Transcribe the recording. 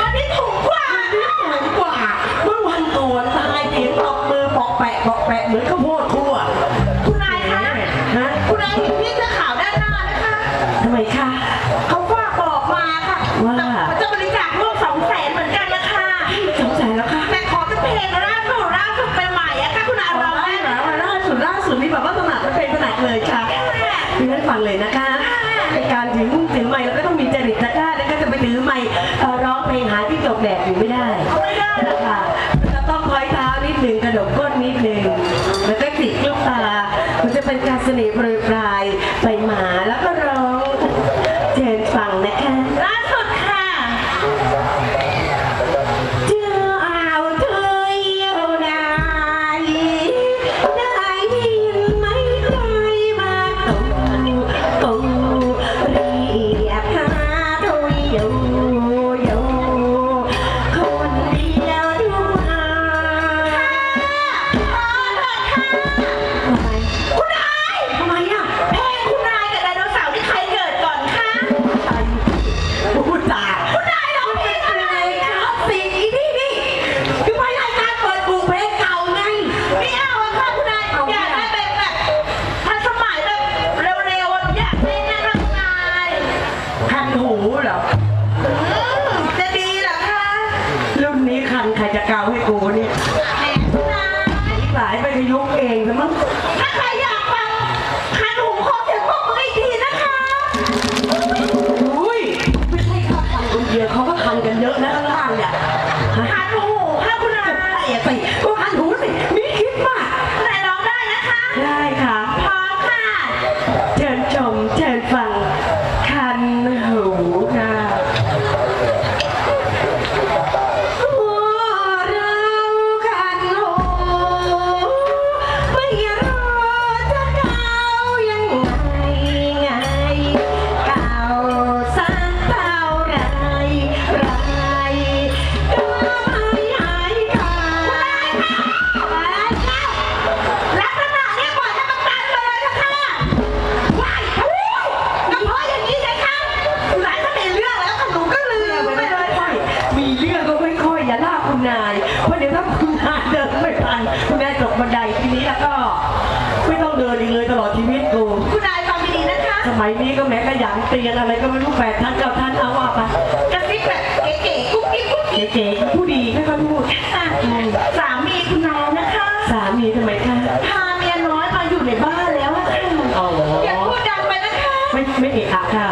วันนี้ถูกกว่าถูกกว่าเมื่อวันก่นทายเสียงตบมือปอกแปะปอกแปะเหมือนข้าวโพด บแดดอยู่ไม่ได้ไม่ได้ค่ะจะต้องคอยเท้านิดหนึ่งกระดกก้นนิดหนึ่งแล้วก็ติดลูกตา มันจะเป็นการเสน่ห์โปรยปลายไปมาแล้ว เกาให้กูเนี่ยแหมคุณนายสายไปจะยุกเองซะมั้งถ้าใครอยากฟังคันหูขอเสียงปรบมืออีกทีนะคะอุ้ยไม่ใช่แค่คันคนเดียวเขาก็คันกันเยอะนะข้างล่างเนี่ยฮะคันหูค่ะคุณนายใช่อะสิก็คันหู คุณนายเพราะเดี๋ยวถ้าคุณนายเดินไม่ทันคุณนายตกบันไดทีนี้แล้วก็ไม่ต้องเดินอีกเลยตลอดชีวิตกูคุณนายฟังดีๆนะคะสมัยนี้ก็แม้ขยันเตียนอะไรก็ไม่รู้แปดท่านเก้าท่านเอาว่าไปกระซิบแบบเก๋ๆกุ๊กกิ๊กกุ๊กกิ๊กเก๋ๆผู้ดีไม่ค่อยพูดอะสามีคุณนายนะคะสามีทำไมคะพาเมียน้อยมาอยู่ในบ้านแล้วอะค่ะอ๋ออย่าพูดดังไปนะคะ ไม่ไม่เอะอะค่ะ